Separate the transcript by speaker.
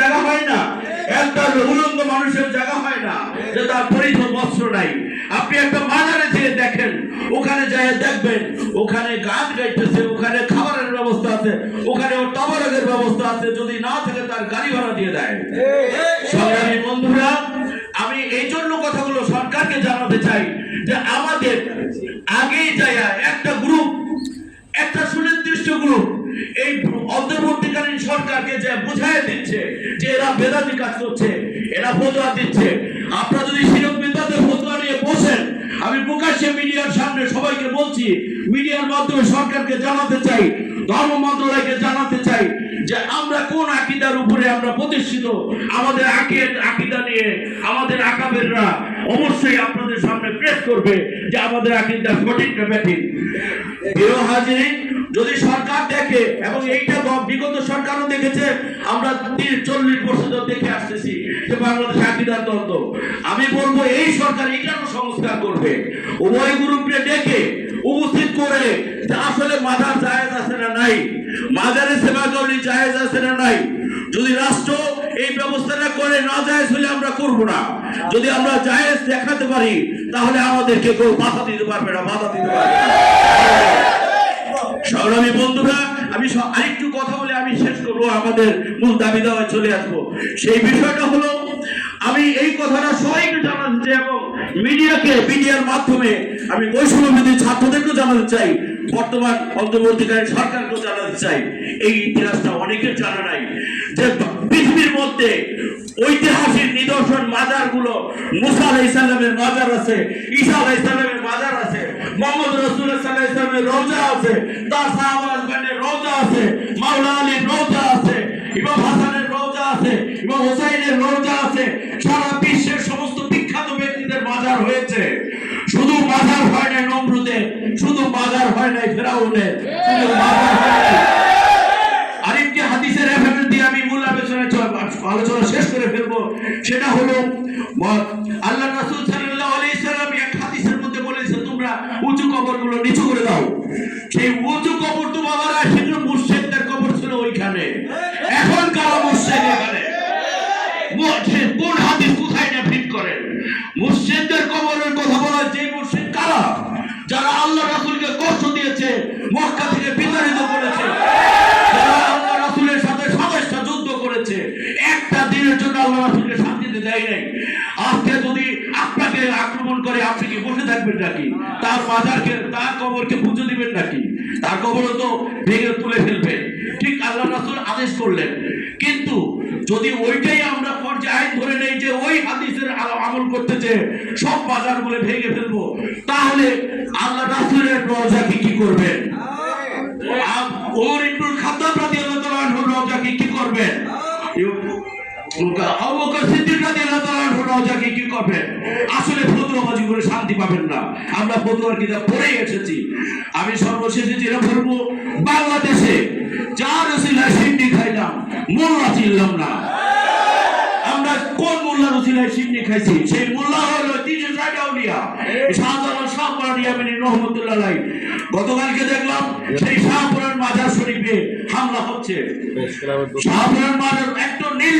Speaker 1: জায়গা হয় না। একটা উলঙ্গ মানুষের জায়গা হয় না, যে তার বস্ত্র নাই। আপনি একটা যেয়ে দেখেন, ওখানে যায় দেখবেন, ওখানে গান গাইতেছে, ওখানে খাবারের ব্যবস্থা আছে, ওখানে ওর ব্যবস্থা আছে, যদি না থাকে তার গাড়ি ভাড়া দিয়ে দেয়। বন্ধুরা, আমি এই জন্য কথাগুলো সরকারকে জানাতে চাই, যে আমাদের আগেই যায় একটা গ্রুপ একটা সুনির্দিষ্ট গ্রুপ এই অন্তর্বর্তীকালীন সরকারকে যে বুঝাই দিচ্ছে যে এরা বেদাতি কাজ করছে, এরা ফতোয়া দিচ্ছে। আপনারা যদি শিরক বিদ্যাতে ফতোয়া নিয়ে বসেন, আমি প্রকাশ্যে মিডিয়ার সামনে সবাইকে বলছি, মিডিয়ার মাধ্যমে সরকারকে জানাতে চাই, ধর্ম মন্ত্রণালয়কে জানাতে চাই যে আমরা কোন আকিদার উপরে আমরা প্রতিষ্ঠিত? আমাদের আকিদ নিয়ে আমাদের আকাবেররা অবশ্যই আপনাদের সামনে প্রেস করবে যে আমাদের আকিদা সঠিক না ব্যাঠিক। যদি সরকার দেখে এবং এইটা বিগত সরকারও দেখেছে, আমরা চল্লিশ বছর দেখে আসতেছি যে বাংলাদেশ আকিদার দ্বন্দ্ব। আমি বলব, এই সরকার এটারও সংস্কার করবে। উভয় গ্রুপকে ডেকে উপস্থিত করে যে আসলে মাজার জায়েজ আছে না নাই সেবা জায়েজ আছে না নাই, যদি রাষ্ট্র এই ব্যবস্থাটা করে না জায়েজ হলে আমরা করব না। যদি আমরা জায়েজ দেখাতে পারি, তাহলে আমাদেরকে কেউ বাধা দিতে পারবে না, বাধা দিতে পারবে সংগ্রামী বন্ধুরা, আমি স- আমাদের মূল দাবি দাওয়ায় চলে আসব। সেই বিষয়টা হলো, আমি এই কথাটা সবাইকে জানাতে চাই এবং মিডিয়াকে, মিডিয়ার মাধ্যমে আমি বৈষম্যবিধি ছাত্রদেরকে জানাতে চাই, বর্তমান অন্তর্বর্তীকালীন সরকারকেও জানাতে চাই। এই ইতিহাসটা অনেকের জানা নাই যে পৃথিবীর মধ্যে ঐতিহাসিক নিদর্শন মাজারগুলো মুসা আলাহ ইসলামের মাজার আছে, ঈসা আলাহ ইসলামের মাজার আছে, মোহাম্মদ রসুল ইসলামের রোজা আছে, তার সাহাবাজগণের রোজা আছে, মাওলা আলীর রোজা ইমাম হোসাইনের রোজা আছে, সারা বিশ্বের সমস্ত বিখ্যাত ব্যক্তিদের মাজার হয়েছে। শুধু মাজার হয় নাই নমরুদের, শুধু মাজার হয় নাই ফেরাউনের, শুধু মাজার হয় নাই। আরেকটি হাদিসের রেফারেন্স দিয়ে আমি মূল আলোচনা আলোচনা শেষ করে ফেলব। সেটা হলো আল্লাহ রাসূল সাল্লাল্লাহু আলাইহি সাল্লাম এক হাদিসের মধ্যে বলেছে, তোমরা উঁচু কবরগুলো নিচু করে দাও। সেই উঁচু কবর তো বাবারা সেগুলো মুর্শিদদের কবর ছিল ওইখানে। এখন কারা মুর্শিদ এখানে। কোন হাদিস কোথায় না করেন? মুর্শিদদের কবরের কথা বলা যে মুর্শিদ কারা? যারা আল্লাহ রাসূলকে কষ্ট দিয়েছে, মক্কা থেকে বিতাড়িত করেছে। যারা আল্লাহ রাসূলের সাথে সাতাশটা যুদ্ধ করেছে, একটা দিনের জন্য আল্লাহ রাসূলকে শান্তিতে দেয় নাই। আজকে যদি আপনাকে আক্রমণ করে, আপনি কি বসে থাকবেন নাকি? তার মাজারকে, তার কবরকে পুজো দিবেন নাকি? তার কবরও তো ভেঙে তুলে ফেলবেন ঠিক আল্লাহ রাসূল আদেশ করলেন। কিন্তু যদি ওইটাই আমরা হাদিসের আমল করতে যে সব বাজার বলে ভেঙে ফেলব, তাহলে আল্লাহ রাসূলের রোজাকে কি করবেন ওমর ইবনুল খাত্তাব রাদিয়াল্লাহু তাআলা আনহুর কি করবেন আমরা ফতোয়ার কিতাব পড়ে এসেছি। আমি সর্বশেষে যেটা বলব, বাংলাদেশে যার রসিলা সিন্ডি খাইলাম মোল্লা চিনলাম না। মোল্লার রসিলায় খাইছি। সেই মোল্লা হলো তিনশো ষাট আউলিয়া শাহজালাল শাহপুরান ইয়ামিনী রহমতুল্লাহ লাই গতকালকে দেখলাম সেই শাহপুরান মাজার শরীফে হামলা হচ্ছে। শাহপুরান মাজার একটু নীল